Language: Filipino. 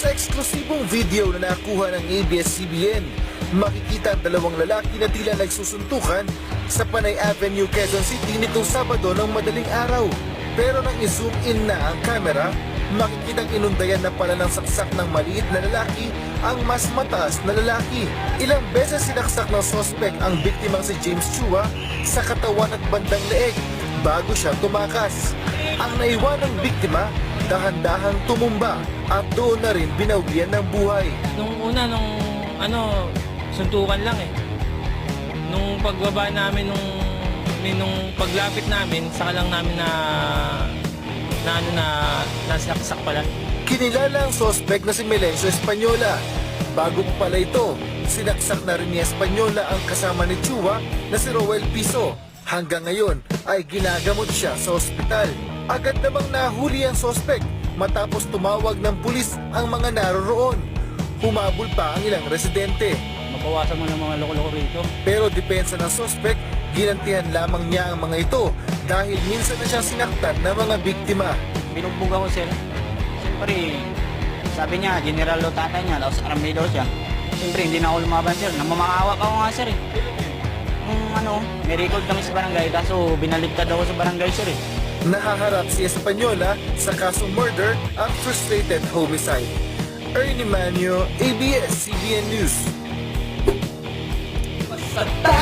Sa eksklusibong video na nakuha ng ABS-CBN, makikita ang dalawang lalaki na tila nagsusuntukan sa Panay Avenue, Quezon City nitong Sabado ng madaling araw. Pero nang i-zoom in na ang camera, makikitang inundayan na pala ng saksak ng maliit na lalaki ang mas mataas na lalaki. Ilang beses sinaksak ng sospek ang biktimang si James Chua sa katawan at bandang leeg bago siya tumakas. Ang naiwan ng biktima, dahan-dahang tumumba at doon na rin binawian ng buhay. Nung una, nung ano, suntukan lang eh. Nung pagbaba namin, nung, nung paglapit namin, saka lang namin na, na ano na, nasaksak pala. Kinilala ang sospek na si Melencio Espanyola. Bago pa pala ito, sinaksak na rin ni Espanyola ang kasama ni Chua na si Roel Piso. Hanggang ngayon ay ginagamot siya sa ospital. Agad namang nahuli ang sospek matapos tumawag ng pulis ang mga naroroon. Humabol pa ang ilang residente. mabawasan mo ng mga loko-loko rito. Pero depensa ng sospek, ginantihan lamang niya ang mga ito dahil minsan na siyang sinaktan ng mga biktima. Binugbog ako sir. Siyempre, sabi niya, general daw tatay niya, tapos daw siya. Siyempre, hindi na ako lumaban sir. Namamakawa ako nga sir eh. Kung ano, may record kami sa barangay, kaso binaligtad ako sa barangay sir eh. Nahaharap si Espanyola sa kasong murder at frustrated homicide. Ernie Manio, ABS-CBN News. Basta tayo'y